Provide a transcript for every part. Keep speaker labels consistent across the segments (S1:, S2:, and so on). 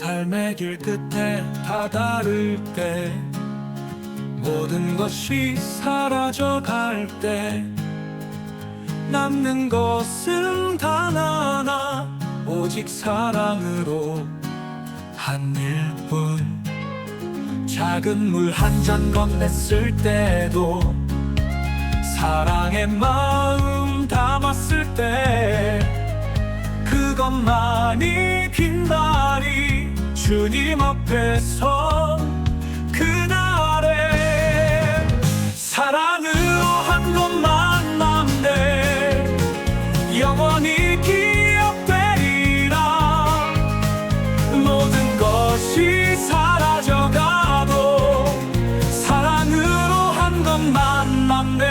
S1: 삶의 길 끝에 다다를 때 모든 것이 사라져 갈 때 남는 것은 단 하나 오직 사랑으로 한 일뿐. 작은 물 한 잔 건넸을 때도 사랑의 마음 담았을 때 그것만이 빛나리 주님 앞에서 그날에 사랑으로 한 것만 남네. 영원히 기억되리라. 모든 것이 사라져가도 사랑으로 한 것만 남네.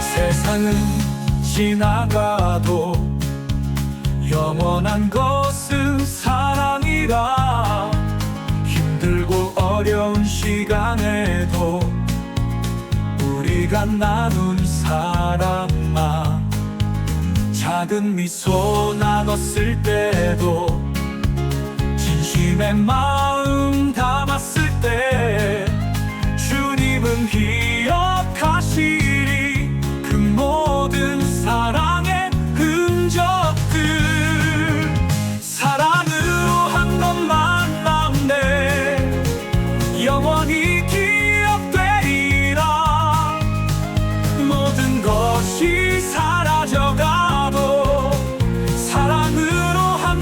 S1: 세상은 지나가도 영원한 것은 사랑이라. 힘들고 어려운 시간에도 우리가 나눈 사랑아. 작은 미소 나눴을 때도 진심의 마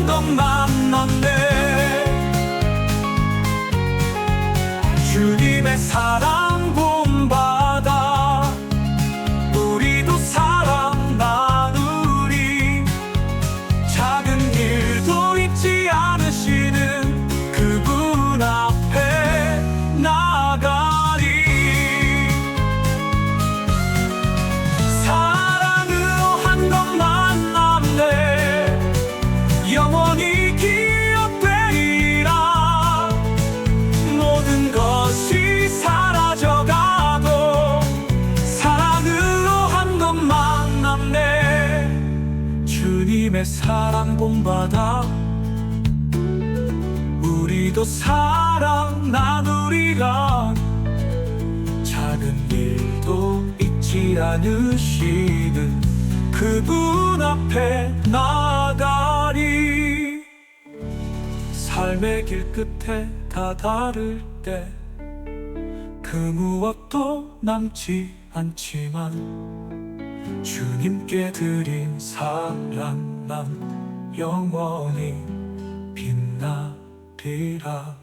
S1: 것만 남네. 주님의 사랑 주님의 사랑 본받아 우리도 사랑 나누리라. 작은 일도 잊지 않으시는 그분 앞에 나가리. 삶의 길 끝에 다다를 때 그 무엇도 남지 않지만 주님께 드린 사랑만 영원히 빛나리라